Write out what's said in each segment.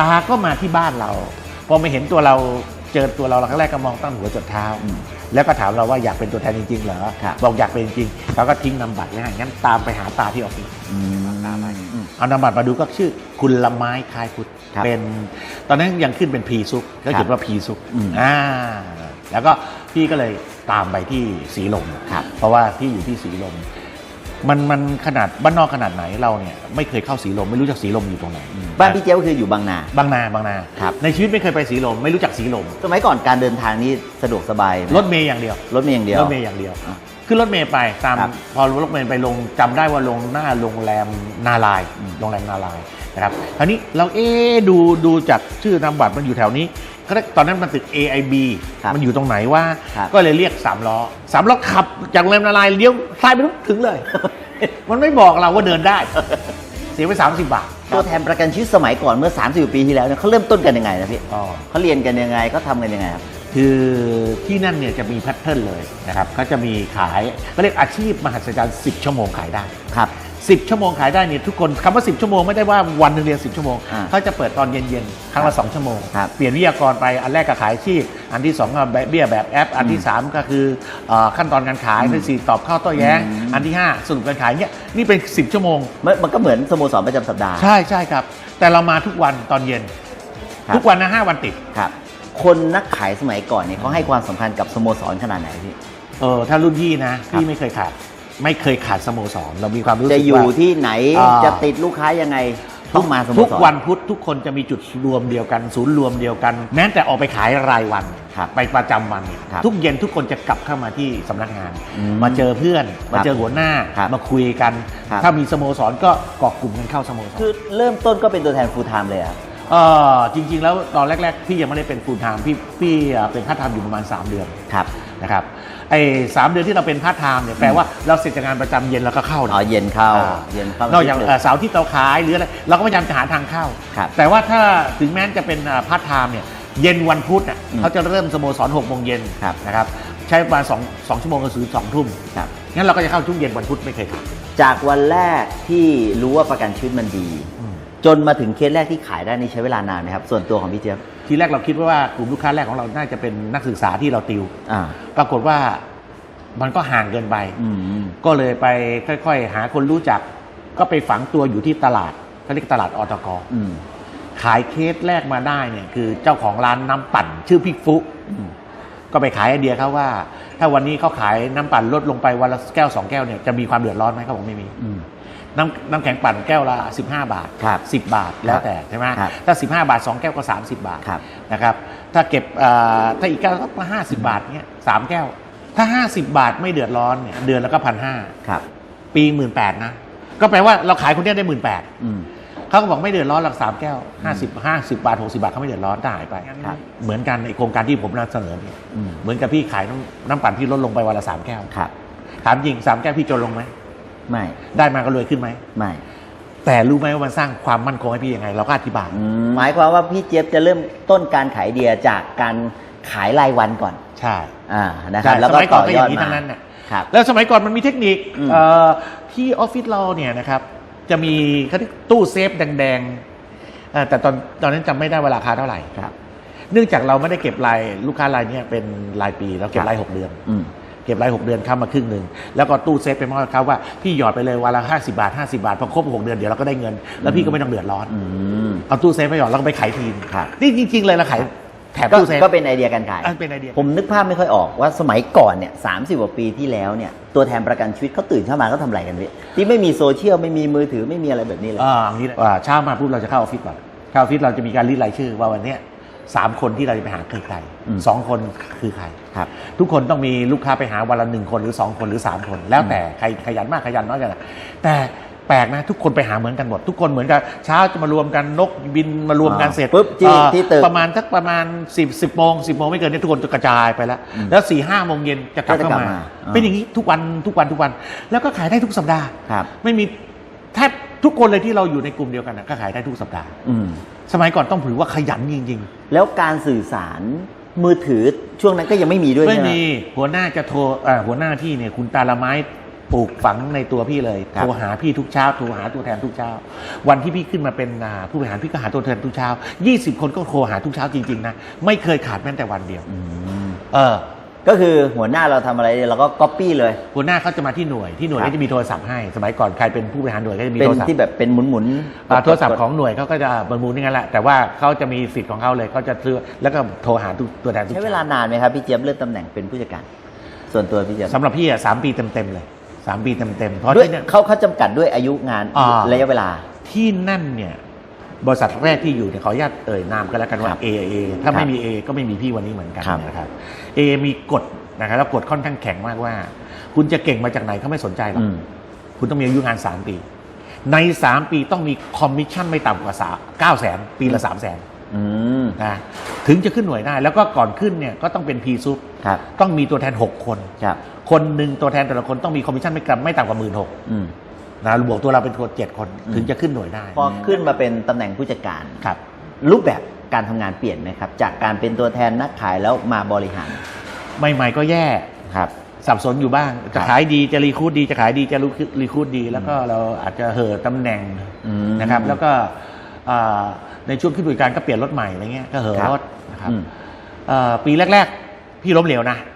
ตาก็มาที่บ้านเรา พอมาเห็นตัวเราเจอตัวเราครั้งแรกก็มองตั้งหัวจดเท้าอืมแล้วก็ถามเราว่าอยากเป็นตัวแทนจริงๆเหรอครับบอกอยากเป็นจริงๆเขาก็ทิ้งนำบัตรไว้ให้งั้นตามไปหาตาที่ออฟฟิศอืมอืมเอานามบัตรมาดูก็ชื่อคุณละไม้คายพุทธครับเป็นตอนนั้นยังขึ้นเป็นพีซุกก็ครับเขียนว่าพีซุกอืมอ่าแล้วก็พี่ก็เลยตามไปที่สีลมครับเพราะว่าพี่อยู่ที่สีลม มันมันขนาดบ้านนอกขนาดไหนเราเนี่ยไม่เคยเข้าสีลมไม่รู้จักสีลมอยู่ตรงไหนบ้านพี่เจี๊ยบก็คืออยู่บางนา บางนาบางนา ครับ ในชีวิตไม่เคยไปสีลม ไม่รู้จักสีลม สมัยก่อนการเดินทางนี่สะดวกสบายไหมรถเมย์อย่างเดียวรถเมล์อย่างเดียว รถเมย์อย่างเดียวอะขึ้นรถเมย์ไปตามครับพอรถเมย์ไปลงจำได้ว่าลงหน้าโรงแรมนาลายอืม โรงแรมนาลายนะครับคราวนี้เราเอ๊ะดูดูจากชื่อนามบัตรมันอยู่แถวนี้ ก็ได้ตอนนั้นมันตึก AIB ครับมันอยู่ตรงไหนว่า ครับ ก็เลยเรียกสามล้อสามล้อขับจากโรงแรมนาลายเลี้ยวซ้ายไปปุ๊บถึงเลย มันไม่บอกเราว่าเดินได้ เสียไป 30 บาทตัวแทนประกันชีวิตสมัยก่อนเมื่อ 30ปีที่แล้วเนี่ยเขาเริ่มต้นกันยังไงนะพี่อ๋อ เขาเรียนกันยังไงเขาทำกันยังไงครับ คือที่นั่นเนี่ยจะมีแพทเทิร์นเลยนะครับเขาจะมีขายเขาเรียกอาชีพมหัศจรรย์10 ชั่วโมงขายได้ ครับ 10 ชั่วโมงขายได้เนี่ยทุกคนคำว่า 10 ชั่วโมงไม่ได้ว่าวันหนึ่งเรียน 10 ชั่วโมงอ่าเขาจะเปิดตอนเย็นๆครั้งละ 2 ชั่วโมง ครับเปลี่ยนวิทยากรไปอันแรกก็ขายอาชีพอันที่2ก็เบี้ยแบบแอป อันที่ 3 ก็คือเอ่อขั้นตอนการขายอันที่สี่ตอบข้อโต้แย้ง อืม อันที่ 5 สรุปการขายเนี่ยนี่เป็น 10 ชั่วโมง มันมันก็เหมือนสโมสรประจำสัปดาห์ ใช่ใช่ครับ แต่เรามาทุกวันตอนเย็น ครับ ทุกวันนะห้าวันติด ครับ คนนักขายสมัยก่อนเนี่ยเขาให้ความสำคัญกับสโมสรขนาดไหนพี่ เออถ้ารุ่นพี่นะครับพี่ไม่เคยขาด ไม่เคยขาดสโมสร เรามีความรู้สึกจะว่า อยู่ที่ไหนอ่า จะติดลูกค้ายังไงต้องมาสโมสรทุกวันพุธทุกคนจะมีจุดรวมเดียวกัน ศูนย์รวมเดียวกัน แม้แต่ออกไปขายรายวัน ครับ ไปประจำวันเนี่ยครับทุกเย็นทุกคนจะกลับเข้ามาที่สำนักงาน อืมมาเจอเพื่อนครับมาเจอหัวหน้า ครับมาคุยกัน ครับ ถ้ามีสโมสรก็เกาะกลุ่มกันเข้าสโมสร คือเริ่มต้นก็เป็นตัวแทนฟูลไทม์เลยอะ เออจริง ๆ แล้วตอนแรก ๆ พี่ยังไม่ได้เป็นฟูลไทม์พี่พี่อะเป็นพาร์ทไทม์อยู่ประมาณ 3 เดือนครับนะครับไอ้สามเดือนที่เราเป็นพาร์ทไทม์เนี่ยแปลว่าเราเสร็จจากงานประจำเย็นเราก็เข้านะ อ๋อเย็นเข้าอ่าเย็นเข้านอกจากที่เอ่อเสาร์ที่เราขายหรืออะไรเราก็พยายามจะหาทางเข้า ครับแต่ว่าถ้าถึงแม้จะเป็นพาร์ทไทม์เนี่ยเย็นวันพุธอะอืมเขาจะเริ่มสโมสร6โมงเย็นครับ นะครับใช้ประมาณ2 2ชั่วโมงก็คือ2ทุ่มครับ งั้นเราก็จะเข้าทุกเย็นวันพุธไม่เคยขาด จากวันแรกที่รู้ว่าประกันชีวิตมันดีอืม จนมาถึงเคสแรกที่ขายได้นี่ใช้เวลานานไหมครับ ส่วนตัวของพี่เจี๊ยบ ทีแรกเราคิดว่ากลุ่มลูกค้าแรกของเราน่าจะเป็นนักศึกษาที่เราติว อ่า ปรากฏว่ามันก็ห่างเกินไป อืม ก็เลยไปค่อย ๆ หาคนรู้จัก ก็ไปฝังตัวอยู่ที่ตลาดเขาเรียกตลาดอตกอืม ขายเคสแรกมาได้เนี่ยคือเจ้าของร้านน้ำปั่นชื่อพี่ฟุอืมก็ไปขายไอเดียเขาว่า ถ้าวันนี้เขาขายน้ำปั่นลดลงไปวันละแก้วสองแก้วเนี่ยจะมีความเดือดร้อนไหมเขาบอกไม่มี อืม น้ำน้ำแข็งปั่นแก้วละ 15 บาท ครับ10 บาทแล้วแต่ใช่ไหมครับถ้า 15 บาท 2 แก้วก็ 30 บาทครับนะครับ ถ้าเก็บเอ่อถ้าอีกแก้วก็ห้าสิบบาทเนี่ยสามแก้ว ถ้า 50 บาทไม่เดือดร้อนเนี่ยเดือนละก็พันห้าครับปีหมื่นแปดนะ ก็แปลว่าเราขายคนเนี้ยได้หมื่นแปดอืม เขาก็บอกไม่เดือดร้อนหลักสามแก้วห้าสิบห้าสิบาทหกสิบาทเขาไม่เดือดร้อนได้หายไป ครับ เหมือนกันในโครงการที่ผมนำเสนอเนี่ยอืมเหมือนกับพี่ขายน้ำน้ำปั่นพี่ลดลงไปวันละสามแก้ว ครับถามจริงสามแก้วพี่จนลงไหม ไม่ได้มาก็รวยขึ้นไหมไม่แต่รู้ไหมว่ามันสร้างความมั่นคงให้พี่ยังไง เราก็อธิบายอืมหมายความว่าพี่เจี๊ยบจะเริ่มต้นการขายไอเดียจากการขายรายวันก่อน ใช่อ่านะครับใช่แล้วสก็มัยก่ต่อนอก็ยออดย่างนี้มาทั้งนั้นน่ะครับแล้วสมัยก่อนมันมีเทคนิคอืมเอ่อที่ออฟฟิศเราเนี่ยนะครับจะมีเขาเรียกตู้เซฟแดงๆเอ่อแต่ตอนตอนนั้นจำไม่ได้ว่าราคาเท่าไหร่ครับ เนื่องจากเราไม่ได้เก็บรายลูกค้ารายเนี้ยเป็นรายปีเราเก็บรายหกเดือนอืมเก็บรายหกเดือนเข้ามาครึ่งหนึ่งแล้วก็ตู้เซฟไปมอบให้เขาว่าพี่หยอดไปเลยวันละห้าสิบาทห้าสิบาทพอครบหกเดือนเดี๋ยวเราก็ได้เงิน แล้วพี่ก็ไม่ต้องเดือดร้อนอืมเอาตู้เซฟไปหยอดแล้วก็ไปขายทีมครับนี่จริง ๆ เลยเราขายแถบก็ตู้เซฟก็เป็นไอเดียการขายอันเป็นไอเดียผมนึกภาพไม่ค่อยออกว่าสมัยก่อนเนี่ยสามสิบกว่าปีที่แล้วเนี่ยตัวแทนประกันชีวิตเขาตื่นเช้ามาเขาทำอะไรกันพี่ที่ไม่มีโซเชียลไม่มีมือถือไม่มีอะไรแบบนี้เลยอ่าอย่างนี้เลยอ่าเช้ามาปุ๊บเราจะเข้าออฟฟิศก่อนเข้าออฟฟิศเราจะมีการรีดรายชื่อว่าวันเนี้ย สามคนที่เราจะไปหาคือใครอืมสองคนคือใครครับ ทุกคนต้องมีลูกค้าไปหาวันละหนึ่งคนหรือสองคนหรือสามคน แล้วแต่ใครขยันมากขยันน้อยกันนะแต่แปลกนะทุกคนไปหาเหมือนกันหมดทุกคนเหมือนกันเช้าจะมารวมกันนกบินมารวมกันอ่าเสร็จปุ๊บที่เอ่อที่ตึกประมาณสักประมาณสิบสิบโมงสิบโมงไม่เกินเนี้ทุกคนจะกระจายไปแล้วอืมแล้วสี่ห้าโมงเย็นจะกลับก็จะเข้ากลับมามาอ่าเป็นอย่างนี้ทุกวันทุกวันทุกวัน แล้วก็ขายได้ทุกสัปดาห์ครับไม่มีแทบทุกคนเลยที่เราอยู่ในกลุ่มเดียวกันนะก็ขายได้ทุกสัปดาห์อืม สมัยก่อนต้องถือว่าขยันจริง แล้วการสื่อสารมือถือช่วงนั้นก็ยังไม่มีด้วๆยไม่ใช่ไหมมีหัวหน้าจะโทรเอ่อหัวหน้าที่เนี่ยคุณตาละไม้ปลูกฝังในตัวพี่เลยครับ โทรหาพี่ทุกเช้าโทรหาตัวแทนทุกเช้า วันที่พี่ขึ้นมาเป็นอ่าผู้บริหารพี่ก็หาตัวแทนทุกเช้า 20 คนก็โทรหาทุกเช้าจริงๆนะไม่เคยขาดแม้แต่วันเดียว อืม เออ ก็คือหัวหน้าเราทำอะไรเราก็ก๊อปปี้เลย หัวหน้าเขาจะมาที่หน่วยที่หน่วยครับก็จะมีโทรศัพท์ให้สมัยก่อนใครเป็นผู้บริหารหน่วยก็จะมีเป็นโทรศัพท์ที่แบบเป็นหมุนหมุนๆอ่าโทรศัพท์ของหน่วยเขาก็จะบรรมูลนี่งั้นแหละแต่ว่าเขาจะมีสิทธิ์ของเขาเลยเขาจะซื้อแล้วก็โทรหาทุกตัวแทนทุกใช้เวลานานไหมครับพี่เจี๊ยบเลื่อนตำแหน่งเป็นผู้จัดการ ส่วนตัวพี่เจี๊ยบสำหรับพี่อะสามปีเต็มๆเลยสามปีเต็มๆเพราะด้วยที่เนี่ยเขาเขาจำกัดด้วยอายุงานอ่าระยะเวลาที่นั่นเนี่ย บริษัทแรกที่อยู่เนี่ยขออนุญาตเอ่ยนามก็แล้วกันว่าครับ AIA ถ้าครัไม่บมี A ก็ไม่มีพี่วันนี้เหมือนกันครับนะครับ AA มีกฎนะครับแล้วกฎค่อนข้างแข็งมากว่า คุณจะเก่งมาจากไหนเขาไม่สนใจหรอกอืมคุณต้องมีอายุงาน 3 ปี ใน 3 ปีต้องมีคอมมิชชั่นไม่ต่ำกว่า9 0 0 0 0ปีละ3 0 0 0 0นอืมนะถึงจะขึ้นหน่วยได้ แล้วก็ก่อนขึ้นเนี่ยก็ต้องเป็น P ซุปครับต้องมีตัวแทน 6 คนครับคนหนึ่งตัวแทนแต่ละคนต้องมีคอมมิชชั่นไม่ต่ำไม่ต่ำกว่าหมื่นหกอืม นะบวกตัวเราเป็นคนเจ็ดคนอืมถึงจะขึ้นหน่วยได้ พอขึ้นมาเป็นตำแหน่งผู้จัดการครับ รูปแบบการทำงานเปลี่ยนไหมครับ จากการเป็นตัวแทนนักขายแล้วมาบริหาร ใหม่ ๆ ก็แย่ครับสับสนอยู่บ้างครัจะบขายดีจะรีคูดดีจะขายดีจะรีคูดดี แล้วก็เราอาจจะเห่อะตำแหน่งอืมนะครับ แล้วก็อ่าในช่วงขึ้นบริการก็เปลี่ยนรถใหม่อะไรเงี้ยก็เห่ครัอะบรถนะครับอืมเอ่อปีแรก ๆ พี่ล้มเหลวนะครับ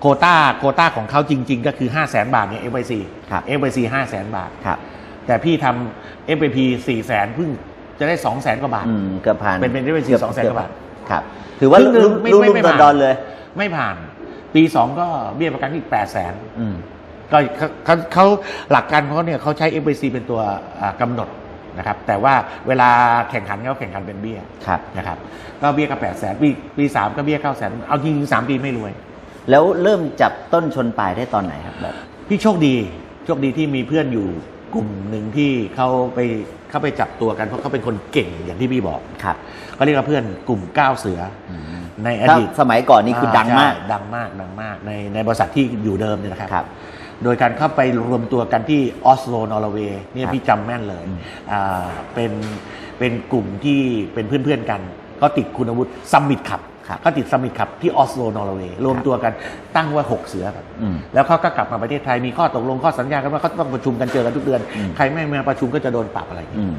โควต้าโควต้าของเขาจริง ๆ ก็คือ5 0 0 0 0 0 บาทเนี่ย FYC ครับ FYC 5 0 0 0 0 0 บาท ครับ แต่พี่ทำ FYP 4 0 0 0 0 0เพิ่งจะได้ 2 0 0 0 0 0 กว่าบาท อืมเกือบผ่านเป็นเป็นได้เป็นกือบ200,000กือบกว่าบาท ครับ ถือว่าครึ่งหนึ่งลุ่มไม่ลุ่มไม่ไม่ดอนผ่านดอนๆเลย ไม่ผ่าน ปี 2 ก็เบี้ยประกันที่8 0 0 0 0 0 อืม ก็เขาเขาเขาหลักการของเขาเนี่ยเขาใช้ FBC เป็นตัวอ่ากำหนดนะครับ แต่ว่าเวลาแข่งขันเขาแข่งขันเป็นเบี้ยครับ นะครับ ก็เบี้ยก็แปดแสนปีปีสามก็เบี้ยเก้าแสนเอาจริงๆสามปีไม่รวย แล้วเริ่มจับต้นชนปลายได้ตอนไหนครับแบบ พี่โชคดีโชคดีที่มีเพื่อนอยู่กลุ่มหนึ่งที่เขาไปเขาไปจับตัวกันเพราะเขาเป็นคนเก่งอย่างที่พี่บอกครับเขาเรียกว่าเพื่อนกลุ่มก้าวเสืออในอถ้าดีตสมัยก่อนนี่คือดังมากใช่ดังมากดังมากในในบริษัทที่อยู่เดิมเนี่ยนะครับครับ โดยการเข้าไปรวมตัวกันที่ออสโลนอร์เวย์เนี่ยครับพี่จำแม่นเลยอืมอ่าเป็นเป็นกลุ่มที่เป็นเพื่อนๆกัน ก็ติดคุณวุฒิซัมมิตขับครับ ก็ติดซัมมิตขับที่ออสโลนอร์เวย์รวมตัวกันตั้งไว่าหกเสือครับอืมแล้วเขาก็กลับมาประเทศไทยมีข้อตกลงข้อสัญญากันว่าเขาต้องประชุมกันเจอกันทุกเดือนอืมใครไม่มาประชุมก็จะโดนปรับอะไรอย่างเงี้ยอืม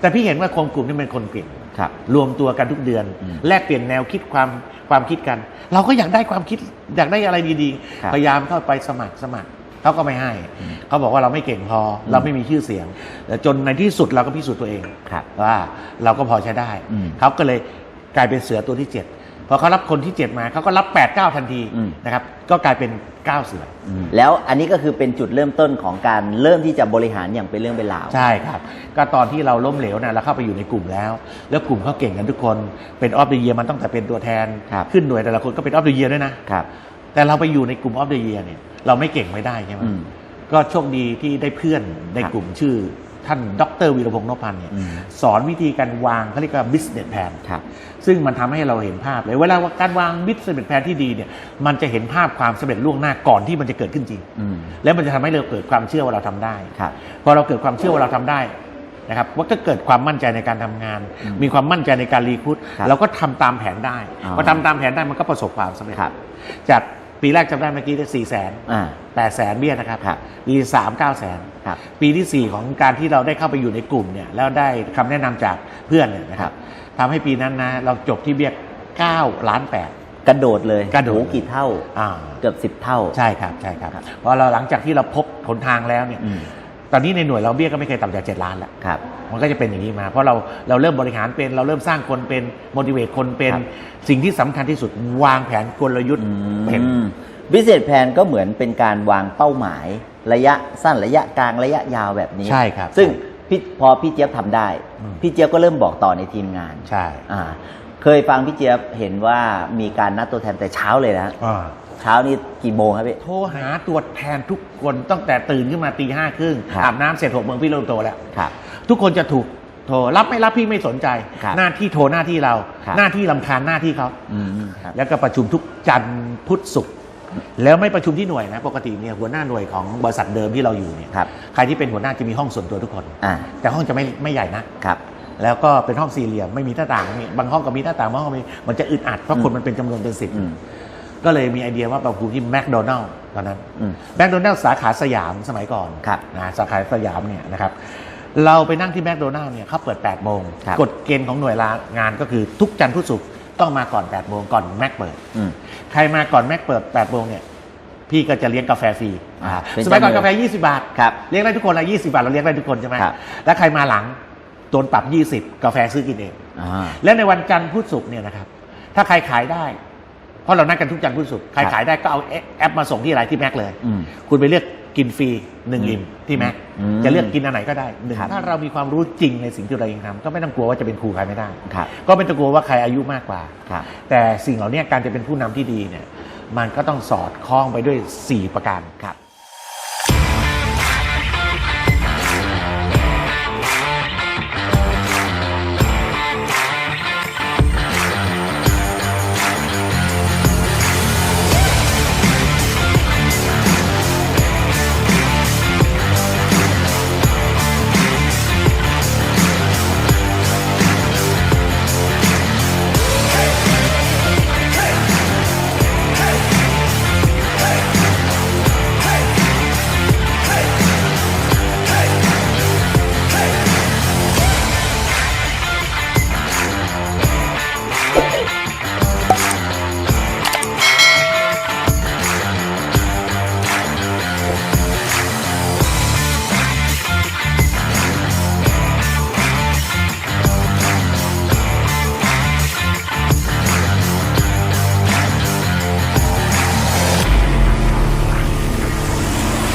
แต่พี่เห็นว่าคนกลุ่มนี้เป็นคนเก่งครับรวมตัวกันทุกเดือนอืมแลกเปลี่ยนแนวคิดความความคิดกัน เราก็อยากได้ความคิดอยากได้อะไรดีครับๆพยายามเข้าไปสมัครสมัครเขาก็ไม่ให้อืมเขาบอกว่าเราไม่เก่งพออมเราไม่มีชื่อเสียงแต่จนในที่สุดเราก็พิสูจน์ตัวเองครับว่าเราก็พอใช้ได้อืมเขาก็เลยกลายเป็นเสือตัวที่7 พอเขารับคนที่ 7 มาเขาก็รับ 8 9 ทันทีอืม นะครับก็กลายเป็น 9 เสืออืมแล้วอันนี้ก็คือเป็นจุดเริ่มต้นของการเริ่มที่จะบริหารอย่างเป็นเรื่องเป็นราว ใช่ครับ ก็ตอนที่เราล้มเหลวนะเราเข้าไปอยู่ในกลุ่มแล้ว แล้วกลุ่มเขาเก่งกันทุกคนเป็นออฟเดอะเยียมันตั้งแต่เป็นตัวแทน ครับ ขึ้นหน่วยแต่ละคนก็เป็นออฟเดอะเยียด้วยนะ ครับ แต่เราไปอยู่ในกลุ่มออฟเดอะเยียเนี่ยเราไม่เก่งไม่ได้ใช่ไหม อืม ก็โชคดีที่ได้เพื่อนในครับ กลุ่มชื่อ ท่านดรวีรพงษ์นพพันธ์เนี่ยอืมสอนวิธีการวางเขาเรียกว่า business plan ครับซึ่งมันทำให้เราเห็นภาพเลยเวลาการวาง business plan ที่ดีเนี่ยมันจะเห็นภาพความสำเร็จล่วงหน้าก่อนที่มันจะเกิดขึ้นจริงอืมแล้วมันจะทำให้เราเกิดความเชื่อว่าเราทำได้ครับพอเราเกิดความเชื่อว่าเราทำได้นะครับว่าก็เกิดความมั่นใจในการทำงานอืมมีความมั่นใจในการรีคูดครับเราก็ทำตามแผนได้อ๋อพอทำตามแผนได้มันก็ประสบความสำเร็จครับจาก ปีแรกจำได้เมื่อกี้ได้สี่แสนอ่า แปดแสนเบี้ยนะครับครับ ปีสามเก้าแสน ครับ ปีที่สี่ของการที่เราได้เข้าไปอยู่ในกลุ่มเนี่ยแล้วได้คำแนะนำจากเพื่อนเนี่ยนะครับทำให้ปีนั้นนะเราจบที่เบี้ยเก้าล้านแปดกระโดดเลยกระโดดโหกี่เท่าอ่าเกือบสิบเท่า ใช่ครับใช่ครับครับพอเราหลังจากที่เราพบหนทางแล้วเนี่ยอืม ตอนนี้ในหน่วยเราเบี้ยก็ไม่เคยต่ำจากเจ็ดล้านแล้วครับ มันก็จะเป็นอย่างนี้มา เพราะเราเราเริ่มบริหารเป็น เราเริ่มสร้างคนเป็น motivate คนเป็นครับสิ่งที่สำคัญที่สุดวางแผนกลยุทธ์เป็นบิสเนสแพลนก็เหมือนเป็นการวางเป้าหมายระยะสั้นระยะกลางระยะยาวแบบนี้ใช่ครับ ซึ่งพี่พอพี่เจี๊ยบทำได้อืมพี่เจี๊ยบก็เริ่มบอกต่อในทีมงานใช่อ่าเคยฟังพี่เจี๊ยบเห็นว่ามีการนัดตัวแทนแต่เช้าเลยนะอ่า เช้านี่กี่โมงครับพี่ โทรหาตัวแทนทุกคนตั้งแต่ตื่นขึ้นมาตีห้าครึ่งครับ อาบน้ำเสร็จหกโมงพี่เริ่มโทรแล้ว ครับ ทุกคนจะถูกโทรรับไม่รับพี่ไม่สนใจ ครับหน้าที่โทรหน้าที่เรา ครับ หน้าที่ลำคาญหน้าที่เขา อืมครับ แล้วก็ประชุมทุกจันทร์พุธศุกร์แล้วไม่ประชุมที่หน่วยนะ ปกติเนี่ยหัวหน้าหน่วยของบริษัทเดิมที่เราอยู่เนี่ยครับ ใครที่เป็นหัวหน้าจะมีห้องส่วนตัวทุกคน อ่าแต่ห้องจะไม่ไม่ใหญ่นะครับ แล้วก็เป็นห้องสี่เหลี่ยมไม่มีหน้าต่างมีบางห้องก็มีหน้าต่างบางห้องก็มีมันจะอึดอัดเพราะคนมันเป็นจำนวนเป็นสิบอืม ก็เลยมีไอเดียว่าประชุมที่แมคโดนัลล์ตอนนั้นอืมแมคโดนัลด์สาขาสยามสมัยก่อนครับนะสาขาสยามเนี่ยนะครับเราไปนั่งที่แมคโดนัลด์เนี่ยเขาเปิด8โมงครับกฎเกณฑ์ของหน่วยลางานก็คือทุกจันทร์พุธศุกร์ต้องมาก่อน8โมงก่อนแมคเปิดอืมใครมาก่อนแม็กเปิด8โมงเนี่ยพี่ก็จะเลี้ยงกาแฟฟรีอ่าเป็นสมัยก่อนจำนวนกาแฟ 20 บาทครับเลี้ยงได้ทุกคนละ20 บาทเราเลี้ยงได้ทุกคนใช่ไหมครับแล้วใครมาหลังโดนปรับ 20 กาแฟซื้อกินเองอ่าแล้วในวันจันทร์พุธศุกร์เนี่ยนะครับถ้าใครขายได้ เพราะเรานัดกันทุกจันทร์พุธศุกร์ใครครับขายได้ก็เอาแอปมาส่งที่อะไรที่แม็กเลยอืมคุณไปเลือกกินฟรีหนึ่งอืมอิ่มที่แม็กอืมจะเลือกกินอันไหนก็ได้หนึ่งครับถ้าเรามีความรู้จริงในสิ่งที่เราเองทำก็ไม่ต้องกลัวว่าจะเป็นครูใครไม่ได้ครับก็ไม่ต้องกลัวว่าใครอายุมากกว่าครับแต่สิ่งเหล่านี้การจะเป็นผู้นำที่ดีเนี่ยมันก็ต้องสอดคล้องไปด้วย 4 ประการครับ